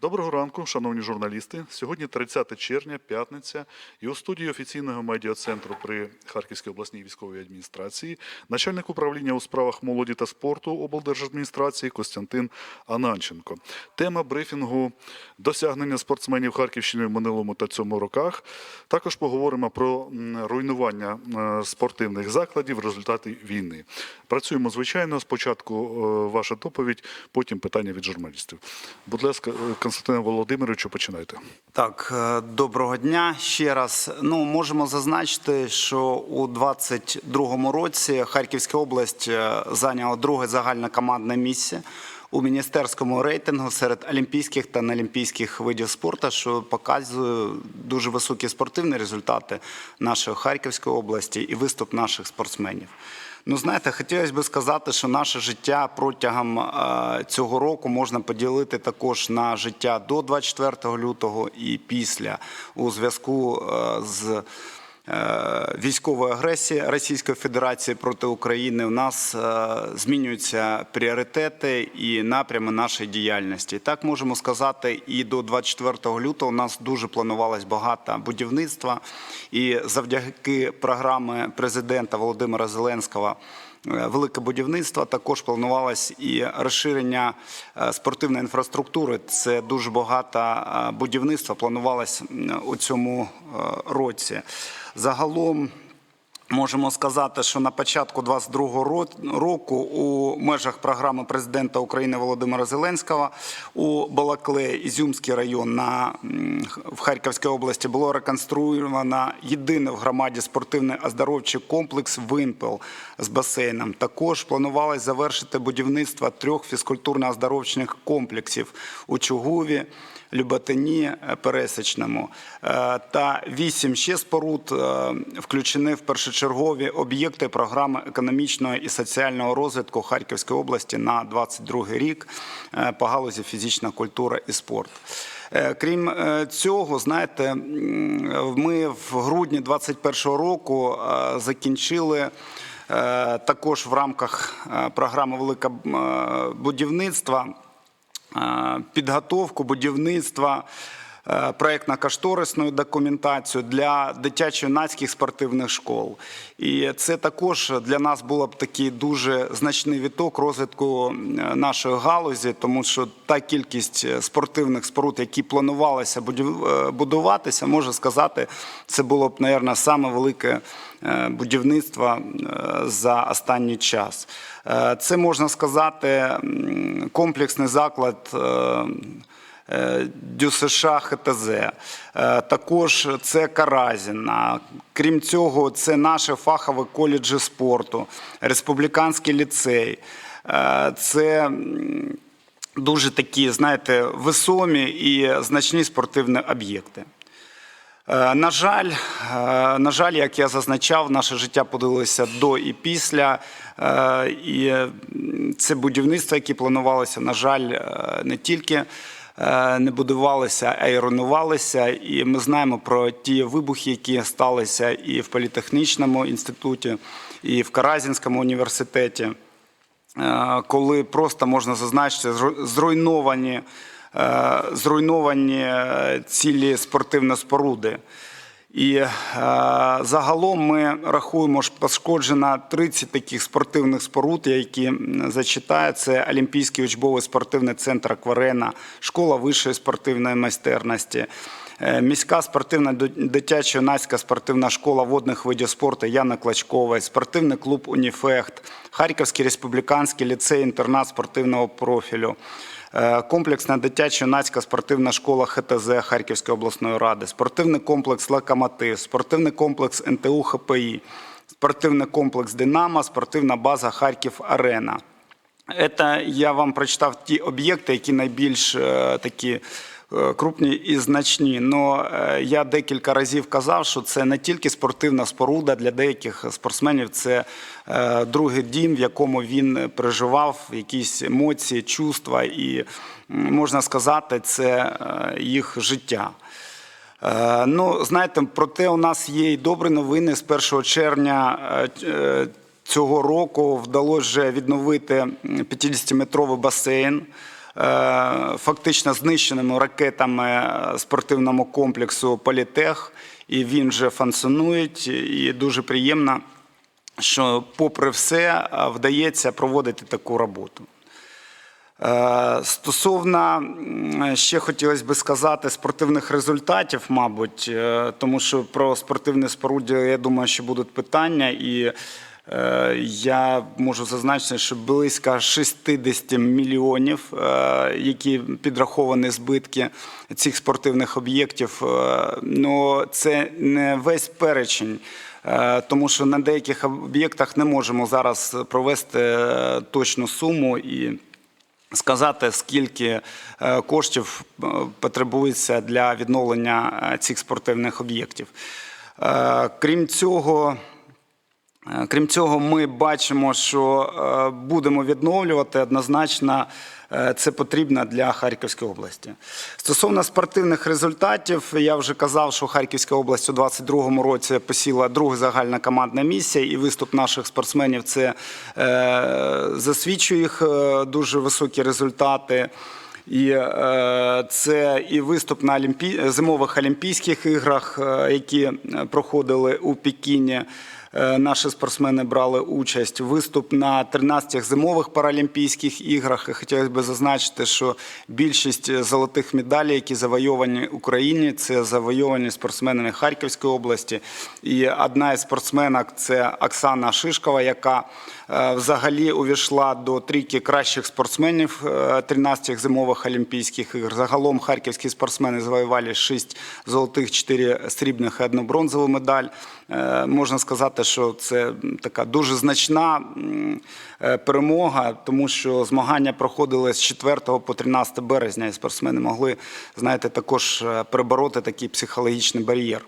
Доброго ранку, шановні журналісти. Сьогодні 30 червня, п'ятниця, і у студії офіційного медіа-центру при Харківській обласній військовій адміністрації начальник управління у справах молоді та спорту облдержадміністрації Костянтин Ананченко. Тема брифінгу досягнення спортсменів Харківщини в минулому та цьому роках. Також поговоримо про руйнування е, спортивних закладів в результаті війни. Працюємо звичайно. Спочатку е, ваша доповідь, потім питання від журналістів. Будь ласка, Константине Володимировичу, починайте. Так, е, доброго дня ще раз. Ну, можемо зазначити, що у 22-му році Харківська область е, зайняла друге загальне командне місце у міністерському рейтингу серед олімпійських та неолімпійських видів спорту, що показує дуже високі спортивні результати нашої Харківської області і виступ наших спортсменів. Ну, знаєте, хотілося б сказати, що наше життя протягом е, цього року можна поділити також на життя до 24 лютого і після. У зв'язку е, з е, військовою агресією Російської Федерації проти України. У нас е, змінюються пріоритети і напрями нашої діяльності. Так можемо сказати, і до 24 лютого у нас дуже планувалось багато будівництва. І завдяки програми президента Володимира Зеленського. е, Велике будівництво також планувалось і розширення спортивної інфраструктури. Це дуже багато будівництва планувалось у цьому році. Загалом Можемо сказати, що на початку 22 року у межах програми президента України Володимира Зеленського у Балакле, Ізюмський район на, в Харківській області було реконструйовано єдиний в громаді спортивний оздоровчий комплекс «Вимпел» з басейном. Також планувалось завершити будівництво трьох фізкультурно-оздоровчих комплексів у Чугуві, Люботині, е, Пересечному Е, та вісім ще споруд е, включені в першочергові об'єкти програми економічного і соціального розвитку Харківської області на 22 рік по галузі фізична культура і спорт. Крім цього, знаєте, ми в грудні 2021 року закінчили. Також в рамках програми Велике е, підготовку будівництва е, проєктно-кошторисної документацію для дитячо-юнацьких спортивних школ. І це також для нас було б такий дуже значний віток розвитку е, нашої галузі, тому що та кількість е, спортивних споруд, які планувалися будуватися, можу сказати, це було б, мабуть, саме велике будівництво за останній час. Це можна сказати комплексний заклад. ДЮСШ ХТЗ, Е, також це Каразін. А Крім цього, це наші фахові коледжі спорту, республіканський ліцей. Е, Це дуже такі, знаєте, весомі і значні спортивні об'єкти. Е, На жаль, на жаль, як я зазначав, наше життя поділилося до і після. І це будівництво, яке планувалося, на жаль, не тільки не будувалися, а й руйнувалися. І ми знаємо про ті вибухи, які сталися і в політехнічному інституті, і в Каразінському університеті е, коли просто можна зазначити зру- зруйновані, е, зруйновані е, цілі спортивні споруди. І е, загалом ми рахуємо, що пошкоджено 30 таких спортивних споруд, які зачитаю. Це Олімпійський учбовий спортивний центр Акварена, школа вищої спортивної майстерності. Е, Міська спортивна до- дитячо-юнацька спортивна школа водних видів спорту Яна Клачкової, спортивний клуб Уніфехт, Харківський республіканський ліцей-інтернат спортивного профілю, комплексна дитячо-юнацька спортивна школа ХТЗ Харківської обласної ради, спортивний комплекс Локомотив, спортивний комплекс НТУ ХПІ, спортивний комплекс Динамо, спортивна база Харків Арена. Це я вам прочитав ті об'єкти, які найбільш е, такі е, крупні і значні. Но е, я декілька разів казав, що це не тільки спортивна споруда для деяких спортсменів, це е, другий дім, в якому він переживав якісь емоції, чувства, і можна сказати, це е, їх життя. Е, Ну, знаєте, проте у нас є і добрі новини. З 1 червня е, е, цього року вдалося вже відновити м, 50-метровий басейн. Фактично знищеному ракетами е, спортивному комплексу Політех, і він вже функціонує. І дуже приємно, що, попри все, е, вдається проводити таку роботу. Е, Стосовно ще хотілося би сказати спортивних результатів, мабуть, е, тому що про спортивне споруддя, я думаю, що будуть питання, і е, я можу зазначити, що близько 60 мільйонів, е, які підраховані збитки цих спортивних об'єктів. Е, Ну, це не весь перечень. Е, Тому що на деяких об'єктах не можемо зараз провести е, точну суму і сказати, скільки е, коштів е, потребується для відновлення е, цих спортивних об'єктів. Е, Крім цього, Е, Крім цього, ми бачимо, що е, будемо відновлювати однозначно. е, Це потрібно для Харківської області. Стосовно спортивних результатів, я вже казав, що Харківська область у 2022 році посіла друга загальна командна місія, і виступ наших спортсменів це е, засвідчує їх е, дуже високі результати. І е, це і виступ на Олімпі... зимових Олімпійських іграх, е, які е, проходили у Пекіні. Е, Наші спортсмени брали участь. Виступ на 13 зимових паралімпійських іграх. Хотілося б зазначити, що більшість золотих медалей, які завойовані Україні, це завойовані спортсменами Харківської області. І одна із спортсменок це Оксана Шишкова, яка взагалі увійшла до трійки кращих спортсменів е, 13 зимових Олімпійських ігор. Загалом харківські спортсмени завоювали 6 золотих, 4 срібних і одну бронзову медаль. Е, Можна сказати, що це така дуже значна е, перемога, тому що змагання проходили з 4 по 13 березня, і спортсмени могли, знаєте, також е, перебороти такий психологічний бар'єр.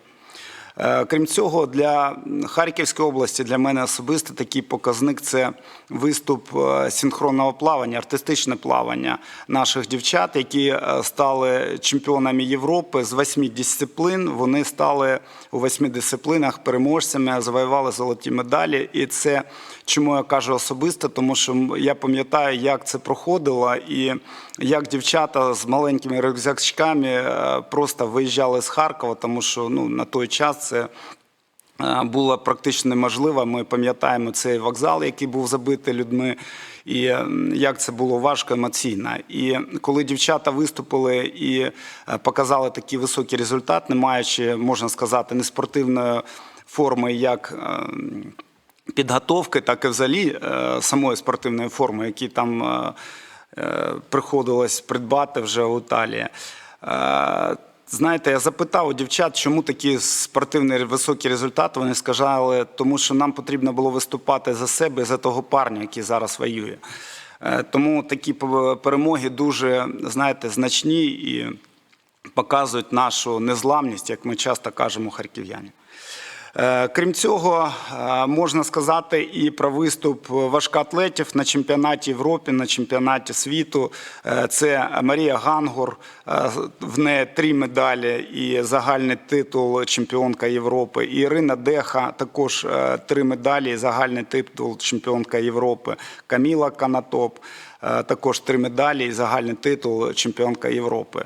Е, Крім цього, для Харківської області для мене особисто такий показник це виступ е, синхронного плавання, артистичне плавання наших дівчат, які е, стали чемпіонами Європи з восьми дисциплін. Вони стали у восьми дисциплінах переможцями, завоювали золоті медалі. І це чому я кажу особисто, тому що я пам'ятаю, як це проходило, і як дівчата з маленькими рюкзачками е, просто виїжджали з Харкова, тому що ну, на той час це е, було практично неможливо. Ми пам'ятаємо цей вокзал, який був забитий людьми, і е, як це було важко емоційно. І коли дівчата виступили і показали такий високий результат, не маючи, можна сказати, не спортивної форми, як. Підготовки, так і взагалі е, самої спортивної форми, які там е, е, приходилось придбати вже в Італії. Знаєте, я запитав у дівчат, чому такі спортивні високі результати. Вони сказали, тому що нам потрібно було виступати за себе, і за того парня, який зараз воює. Тому такі перемоги дуже, знаєте, значні і показують нашу незламність, як ми часто кажемо харків'яні. Е, Крім цього, е, можна сказати і про виступ важкоатлетів на чемпіонаті Європи, на чемпіонаті світу. Е, Це Марія Гангур, е, в неї три медалі і загальний титул чемпіонка Європи. Ірина Деха також три медалі і загальний титул чемпіонка Європи. Каміла Канатоп. Е, Також три медалі і загальний титул чемпіонка Європи.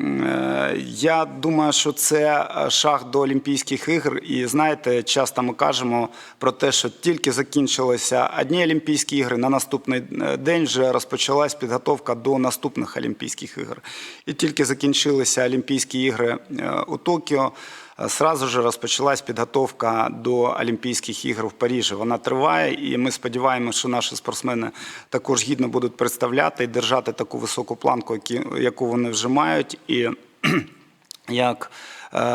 Е, Я думаю, що це е, шаг до Олімпійських ігор. І знаєте, часто ми кажемо про те, що тільки закінчилися одні Олімпійські ігри, на наступний день вже розпочалась підготовка до наступних Олімпійських ігор. І тільки закінчилися Олімпійські ігри у Токіо. Сразу ж розпочалась підготовка до Олімпійських ігор в Парижі. Вона триває, і ми сподіваємося, що наші спортсмени також гідно будуть представляти і держати таку високу планку, яку вони вже мають. І як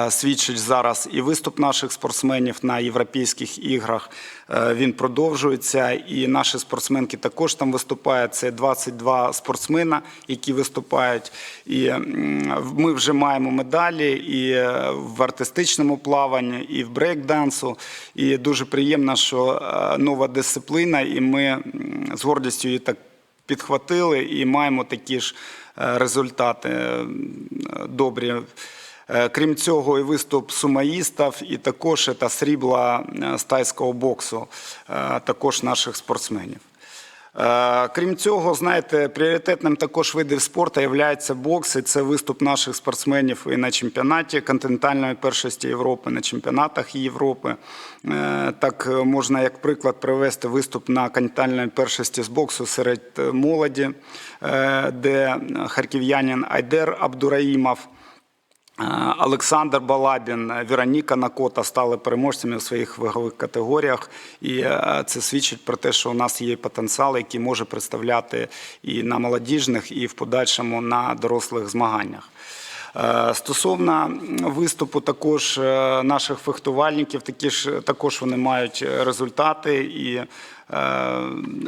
свідчить зараз і виступ наших спортсменів на європейських іграх. е, Він продовжується, і наші спортсменки також там виступають. Це 22 спортсмена, які виступають. І ми вже маємо медалі і е, в артистичному плаванні, і в брейк-дансу. І дуже приємно, що е, нова дисципліна, і ми з гордістю її так підхватили і маємо такі ж е, результати е, добрі. Е, Крім цього, і виступ сумаїстів, і також та срібла е, з тайського боксу, е, також наших спортсменів. Крім цього, знаєте, пріоритетним також видів спорту є бокс, і це виступ наших спортсменів і на чемпіонаті континентальної першості Європи, на чемпіонатах Європи. Так можна як приклад привести виступ на континентальної першості з боксу серед молоді, де харків'янин Айдер Абдураїмов. Е, Олександр Балабін, Вероніка Накота стали переможцями в своїх вагових категоріях, і е, це свідчить про те, що у нас є потенціал, який може представляти і на молодіжних, і в подальшому на дорослих змаганнях. Е, Стосовно виступу також наших фехтувальників, такі ж також вони мають результати і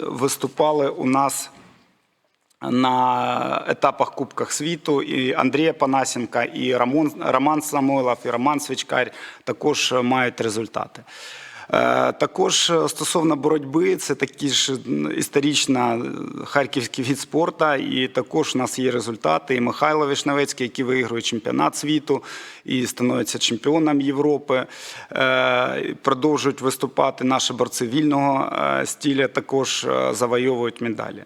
виступали у нас на етапах Кубках світу і Андрія Панасенка, і Рамон, Роман Самойлов, і Роман Свічкар також мають результати. Е, Також стосовно боротьби, це такий ж історична е, харківський від спорту, і також у нас є результати. І Михайло Вишневецький, який виграє чемпіонат світу і становиться чемпіоном Європи. Е, Продовжують виступати наші борці вільного стиля, також завойовують медалі.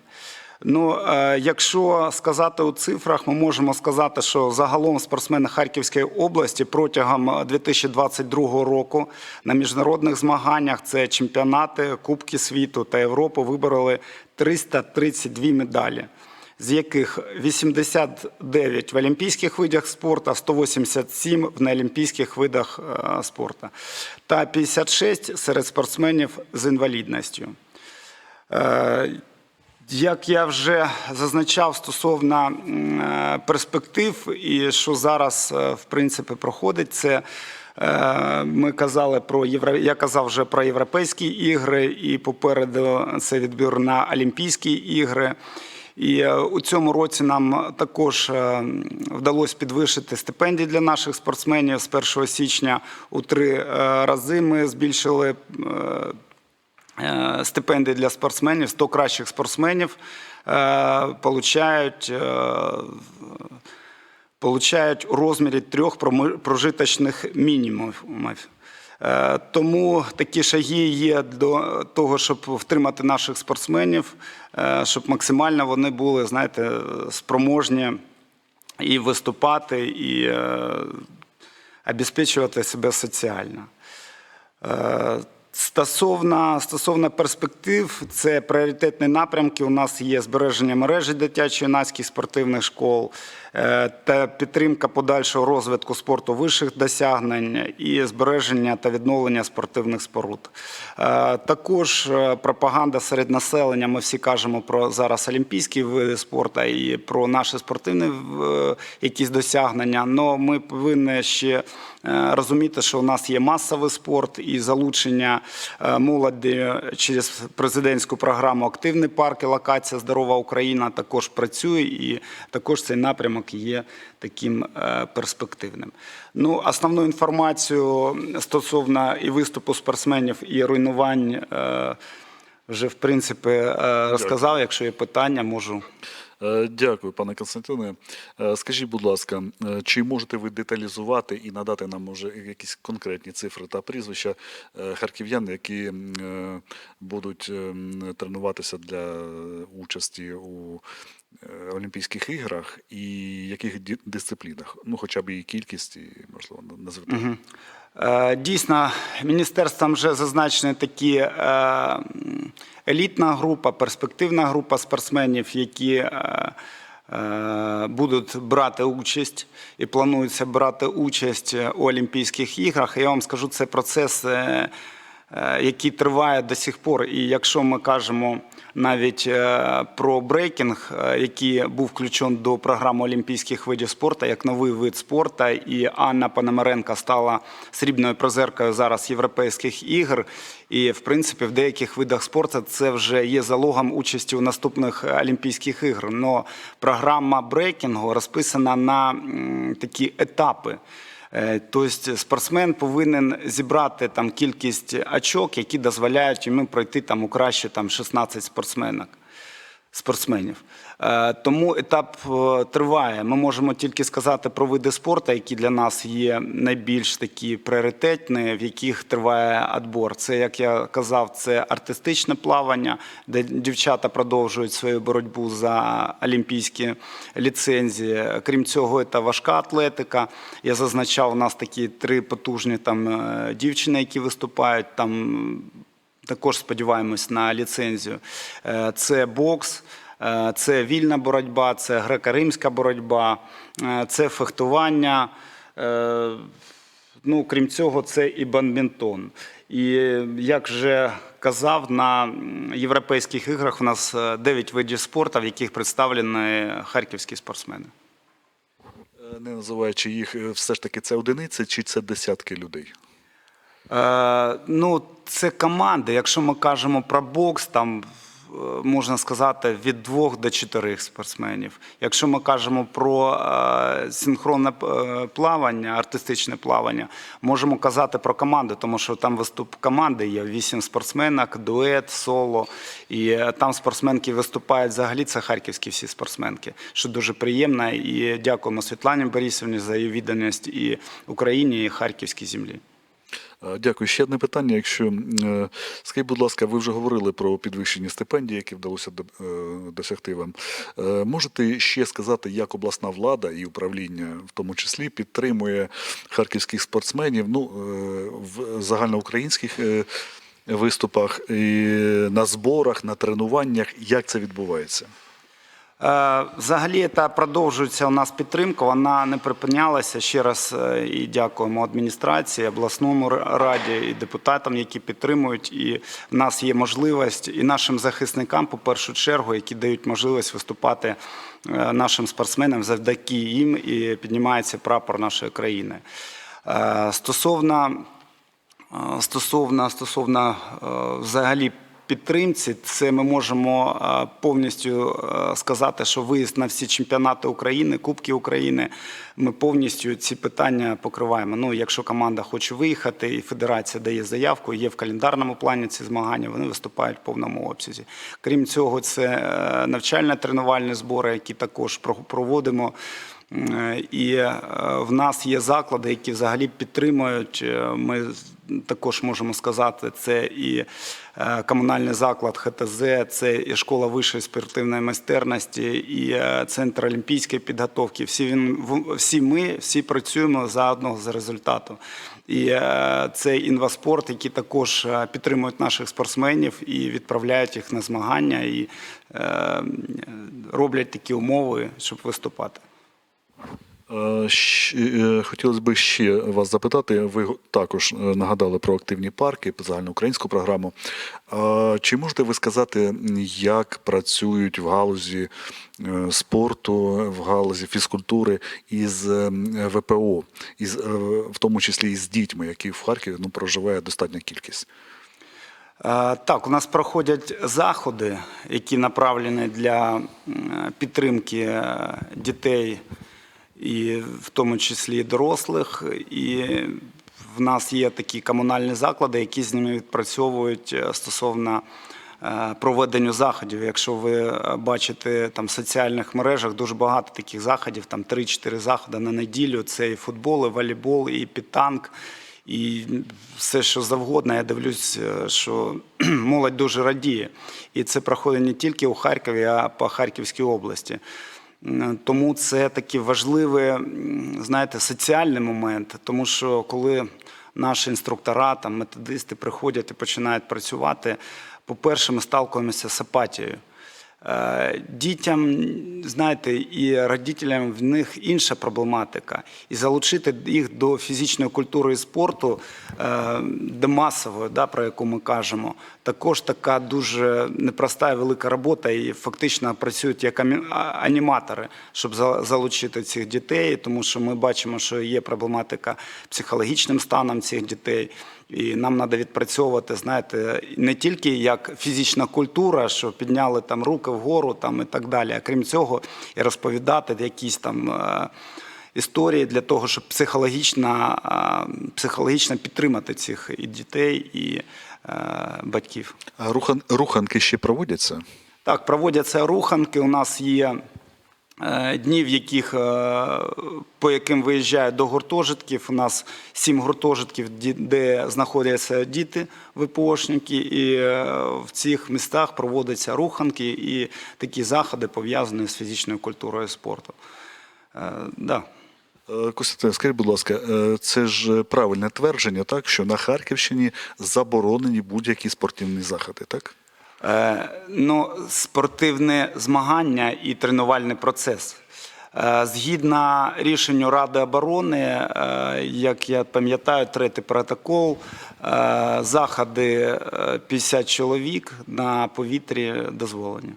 Ну, е, якщо сказати у цифрах, ми можемо сказати, що загалом спортсмени Харківської області протягом 2022 року на міжнародних змаганнях це чемпіонати, Кубки світу та Європи вибороли 332 медалі. З яких 89 в олімпійських видах спорту, 187 в неолімпійських видах е, спорту та 56 серед спортсменів з інвалідністю. Як я вже зазначав стосовно е, перспектив і що зараз е, в принципі проходить, це е, ми казали про євро... я казав вже про європейські ігри, і попереду це відбір на Олімпійські ігри. І у цьому році нам також вдалося підвищити стипендії для наших спортсменів з 1 січня у три рази. Ми збільшили стипендії для спортсменів, 100 кращих спортсменів е, е, получають у розмірі трьох прожиточних мінімумів. Е, Тому такі шаги є до того, щоб втримати наших спортсменів, е, щоб максимально вони були, знаєте, спроможні і виступати, і е, обезпечувати себе соціально. Стосовно, стосовно перспектив, це пріоритетні напрямки. У нас є збереження мережі дитячо-юнацьких спортивних школ е, та підтримка подальшого розвитку спорту вищих досягнень і збереження та відновлення спортивних споруд. Е, Також е, пропаганда серед населення. Ми всі кажемо про зараз олімпійські види спорту і про наші спортивні якісь досягнення. але ми повинні ще розуміти, що у нас є масовий спорт і залучення е, молоді через президентську програму Активний парк і локація Здорова Україна також працює, і також цей напрямок є таким е, перспективним. Ну, основну інформацію стосовно і виступу спортсменів, і руйнувань е, вже в принципі е, розказав. Якщо є питання, можу. Е, Дякую, пане Константине. Е, Скажіть, будь ласка, е, чи можете ви деталізувати і надати нам може якісь конкретні цифри та прізвища харків'ян, які будуть тренуватися для участі у Олімпійських іграх і яких дисциплінах? Ну, хоча б і кількість, і можливо назвати. Е, Дійсно, міністерством вже зазначені такі е, елітна група, перспективна група спортсменів, які е, е, будуть брати участь і планується брати участь у Олімпійських іграх. Я вам скажу, це процес, е, е, який триває до сих пор. І якщо ми кажемо навіть е, про брейкінг, е, який був включений до програми олімпійських видів спорту як новий вид спорту, і Анна Пономаренко стала срібною призеркою зараз європейських ігор. І в принципі в деяких видах спорту це вже є залогом участі у наступних Олімпійських ігр. Но програма брейкінгу розписана на такі етапи. Е, Тобто спортсмен повинен зібрати там кількість очок, які дозволяють йому пройти там у краще там 16 спортсменок. Спортсменів. Е, Тому етап е, триває. Ми можемо тільки сказати про види спорту, які для нас є найбільш такі пріоритетні, в яких триває відбор. Це, як я казав, це артистичне плавання, де дівчата продовжують свою боротьбу за олімпійські ліцензії. Крім цього, це важка атлетика. Я зазначав, у нас такі три потужні там е, дівчини, які виступають там. Також сподіваємось на ліцензію. Е, Це бокс, е, це вільна боротьба, це греко-римська боротьба, е, це фехтування. Ну, крім цього, це і бадмінтон. І як вже казав, на європейських іграх у нас 9 видів спорту, в яких представлені харківські спортсмени. Не називаючи їх, все ж таки це одиниці чи це десятки людей? Е, ну, це команди. Якщо ми кажемо про бокс, там е, можна сказати від двох до чотирьох спортсменів. Якщо ми кажемо про е, синхронне плавання, артистичне плавання, можемо казати про команди, тому що там виступ команди є вісім спортсменок, дует, соло. І там спортсменки виступають взагалі. Це харківські всі спортсменки, що дуже приємно. І дякуємо Світлані Борисівні за її відданість і Україні, і харківській землі. Е, Дякую. Ще одне питання. Якщо е, скажіть, будь ласка, ви вже говорили про підвищені стипендії, які вдалося е, досягти вам. Можете ще сказати, як обласна влада і управління, в тому числі, підтримує харківських спортсменів ну, в загальноукраїнських виступах, і на зборах, на тренуваннях? Як це відбувається? Е, Взагалі, та продовжується у нас підтримка, вона не припинялася. Ще раз е, і дякуємо адміністрації, обласному раді і депутатам, які підтримують. І в нас є можливість і нашим захисникам, по першу чергу, які дають можливість виступати е, нашим спортсменам завдяки їм і піднімається прапор нашої країни. Стосовно Стосовно, стосовно взагалі підтримці, це ми можемо е, повністю е, сказати, що виїзд на всі чемпіонати України, Кубки України, ми повністю ці питання покриваємо. Ну, якщо команда хоче виїхати, і федерація дає заявку, є в календарному плані ці змагання, вони виступають в повному обсязі. Крім цього, це е, навчально-тренувальні збори, які також про- проводимо. І е, в нас є заклади, які взагалі підтримують. Е, Ми також можемо сказати, це і е, комунальний заклад ХТЗ, це і школа вищої спортивної майстерності, і центр олімпійської підготовки. Всі він всі ми всі працюємо за одного з результату. І це інваспорт, які також підтримують наших спортсменів і відправляють їх на змагання і роблять такі умови, щоб виступати. Е, е, Хотілося б ще вас запитати. Ви також е, нагадали про активні парки, загальноукраїнську програму. Чи можете ви сказати, як працюють в галузі спорту, в галузі фізкультури із ВПО, із, в тому числі із дітьми, які в Харкові ну, проживає достатня кількість? Так, у нас проходять заходи, які направлені для підтримки дітей, і в тому числі дорослих. І в нас є такі комунальні заклади, які з ними відпрацьовують е, стосовно е, проведенню заходів. Якщо ви е, бачите там в соціальних мережах дуже багато таких заходів, там 3-4 заходи на неділю. Це і футбол, і волейбол, і підтанк. І все, що завгодно, я дивлюсь, що молодь дуже радіє. І це проходить не тільки у Харкові, а по Харківській області. М, Тому це такий важливий, знаєте, соціальний момент. Тому що коли наші інструктора, там, методисти приходять і починають працювати, по-перше, ми сталкуємося з апатією. Е, Дітям, знаєте, і родителям в них інша проблематика. І залучити їх до фізичної культури і спорту, е, до масової, да, про яку ми кажемо, також така дуже непроста і велика робота. І фактично працюють як аніматори, щоб за- залучити цих дітей, тому що ми бачимо, що є проблематика психологічним станом цих дітей. І нам треба відпрацьовувати, знаєте, не тільки як фізична культура, що підняли там руки вгору там, і так далі, а крім цього, і розповідати якісь там е, історії для того, щоб психологічно, е, психологічно підтримати цих і дітей, і е, батьків. А рухан, руханки ще проводяться? Так, проводяться руханки. У нас є е, дні, в яких, е, по яким виїжджають до гуртожитків. У нас сім гуртожитків, де знаходяться діти ВПОшники, і е, в цих містах проводяться руханки і такі заходи пов'язані з фізичною культурою. Е, Да. Костянтин, скажіть, будь ласка, це ж правильне твердження, так, що на Харківщині заборонені будь-які спортивні заходи, так? Е, ну, спортивне змагання і тренувальний процес. Е, Згідно рішенню Ради оборони, е, як я пам'ятаю, третій протокол, заходи е, 50 чоловік на повітрі дозволені.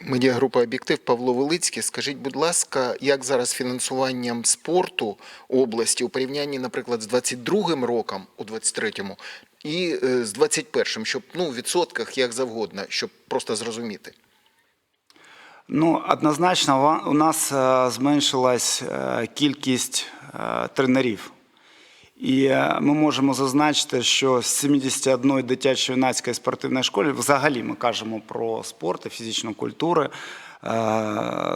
Медіагрупа Об'єктив Павло Велицький. Скажіть, будь ласка, як зараз фінансуванням спорту області у порівнянні, наприклад, з 22-м роком у 23-му і е, з 21-м, щоб ну в відсотках як завгодно, щоб просто зрозуміти. Ну, однозначно, у нас е, зменшилась е, кількість тренерів. І ми можемо зазначити, що з 71 дитячо-юнацької спортивної школи, взагалі ми кажемо про спорт і фізичну культуру,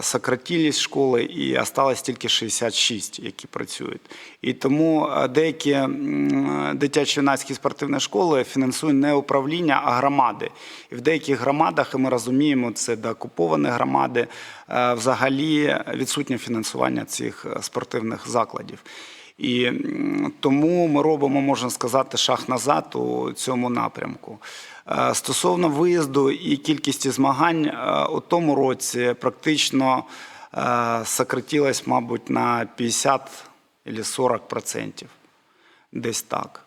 сократились школи і осталось тільки 66, які працюють. І тому е, деякі м, дитячо-юнацькі спортивні школи фінансує не управління, а громади. І в деяких громадах, і ми розуміємо, це деокуповані громади, е, взагалі відсутнє фінансування цих е, спортивних закладів. І тому ми робимо, можна сказати, шаг назад у цьому напрямку. Е, Стосовно виїзду і кількості змагань, е, у тому році практично е, сократилось, мабуть, на 50 або 40 процентів. Десь так.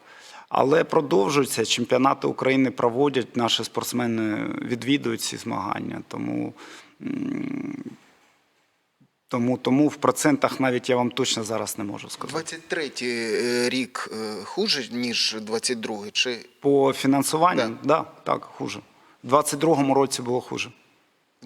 Але продовжуються чемпіонати України проводять, наші спортсмени відвідують ці змагання. Тому, тому, тому в процентах навіть я вам точно зараз не можу сказати. 23-й е, рік е, хуже, ніж 22-й, чи По фінансуванню, Да. да. так, хуже. У 22-му році було хуже.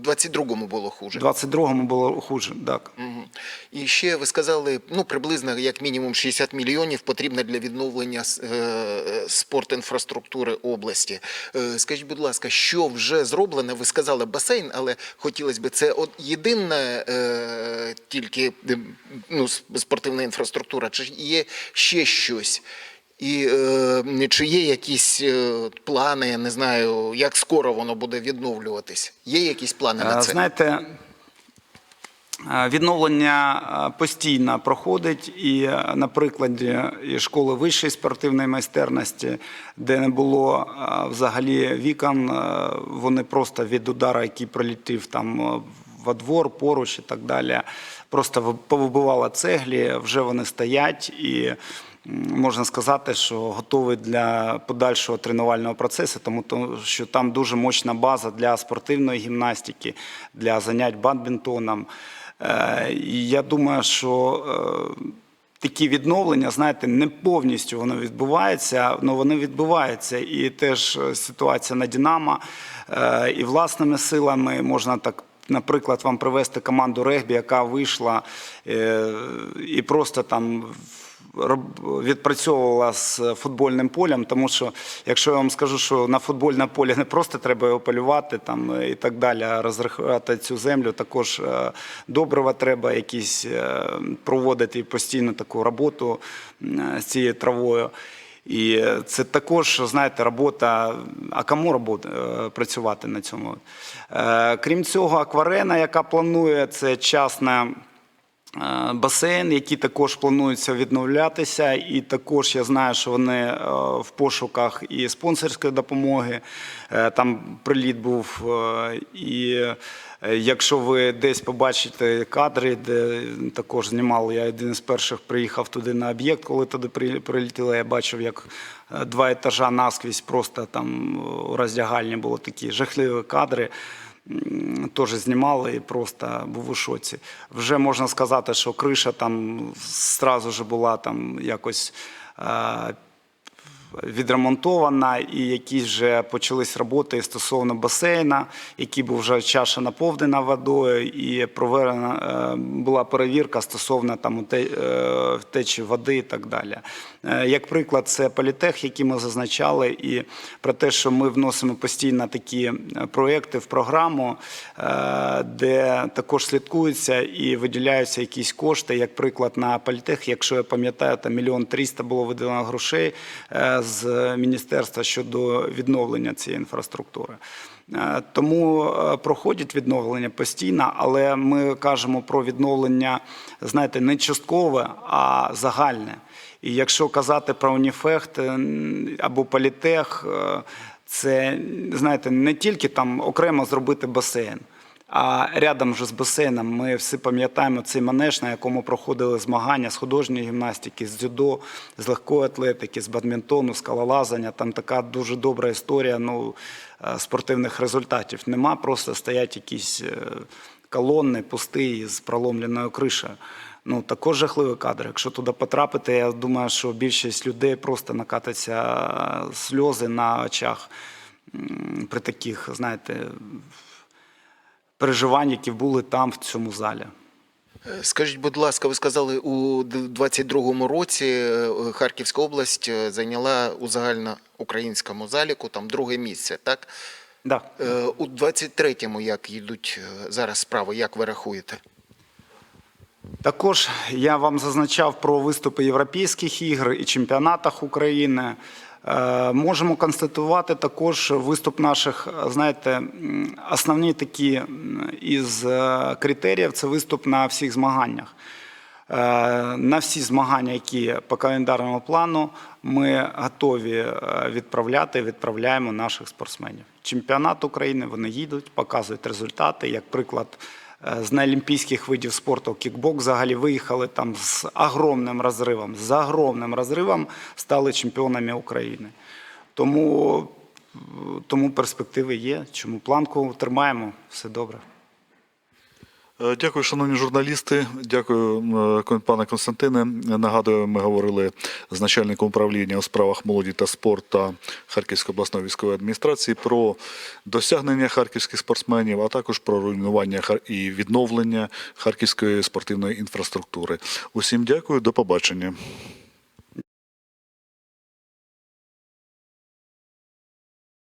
В 22-му було хуже? У 22-му було хуже, так. Мгм. І ще ви сказали, ну приблизно як мінімум 60 мільйонів потрібно для відновлення е, спортінфраструктури області. Е, Скажіть, будь ласка, що вже зроблено? Ви сказали басейн, але хотілося б це от єдина е, тільки ну, спортивна інфраструктура, чи є ще щось? І е, чи є якісь е, плани, я не знаю, як скоро воно буде відновлюватись? Є якісь плани на Е, це? Знаєте, е, відновлення постійно проходить, і на прикладі і школи вищої спортивної майстерності, де не було взагалі вікон, вони просто від удара, який прилетів там во двор, поруч і так далі, просто ви- цеглі, вже вони стоять і. Можна сказати, що готовий для подальшого тренувального процесу, тому що там дуже мощна база для спортивної гімнастики, для занять бадмінтоном. Е, я думаю, що е, такі відновлення, знаєте, не повністю воно відбувається, але воно відбувається. І теж е, ситуація на Динамо е, і власними силами можна так. Наприклад, вам привести команду регбі, яка вийшла і просто там відпрацьовувала з футбольним полем, тому що якщо я вам скажу, що на футбольне поле не просто треба його полювати там е, і так далі, а розрахувати цю землю, також е, добрива треба якісь е, проводити постійно таку роботу з цією травою. І це також, знаєте, робота. А кому робота, е, працювати на цьому? Крім цього, акварена, яка планує, це частна. Е, Басейн, які також плануються відновлятися, і також я знаю, що вони е, в пошуках і спонсорської допомоги. Е, Там приліт був. І якщо ви десь побачите кадри, де також знімали, я один з перших приїхав туди на об'єкт, коли туди при- прилетіли, я бачив, як два етажа насквізь просто там у роздягальні були такі жахливі кадри. Теж знімали і просто був у шоці. Вже можна сказати, що криша там зразу ж була там якось відремонтована, і якісь вже почались роботи стосовно басейна, який був вже чаша наповнена водою, і проведена е, була перевірка стосовно там е, втечі води і так далі. Е, Як приклад, це політех, який ми зазначали, і про те, що ми вносимо постійно такі проекти в програму, де також слідкуються і виділяються якісь кошти. Як приклад на політех, якщо я пам'ятаю, там мільйон тріста було виділено грошей з міністерства щодо відновлення цієї інфраструктури. Е, Тому е, проходять відновлення постійно, але ми кажемо про відновлення, знаєте, не часткове, а загальне. І якщо казати про уніфехт е, або політех, це знаєте, не тільки там окремо зробити басейн. А рядом же з басейном ми всі пам'ятаємо цей манеж, на якому проходили змагання з художньої гімнастики, з дзюдо, з легкої атлетики, з бадмінтону, скалолазання. Там така дуже добра історія ну, е, спортивних результатів. Нема, просто стоять якісь е, колонни пусті з проломленою кришею. Ну, також жахливий кадр. Якщо туди потрапити, я думаю, що більшість людей просто накататься е, сльози на очах при таких, знаєте, переживань, які були там в цьому залі. Е, Скажіть, будь ласка, ви сказали, у 22-му році е, Харківська область е, зайняла у загальноукраїнському заліку там друге місце, так? Да. У 23-му як йдуть зараз справи, як ви рахуєте? Також я вам зазначав про виступи Європейських ігр і чемпіонатах України. Е, Можемо констатувати також виступ наших, знаєте, основні такі із е, критеріїв це виступ на всіх змаганнях. Е, На всі змагання, які по календарному плану, ми готові відправляти, відправляємо наших спортсменів. Чемпіонат України вони їдуть, показують результати. Як приклад, з неолімпійських видів спорту кікбок взагалі виїхали там з огромним розривом. З огромним розривом стали чемпіонами України. Тому, тому перспективи є. Чому планку тримаємо? Все добре. Е, Дякую, шановні журналісти. Дякую, е, пане Константине. Нагадую, ми говорили з начальником управління у справах молоді та спорту Харківської обласної військової адміністрації про досягнення харківських спортсменів, а також про руйнування і відновлення харківської спортивної інфраструктури. Усім дякую, до побачення.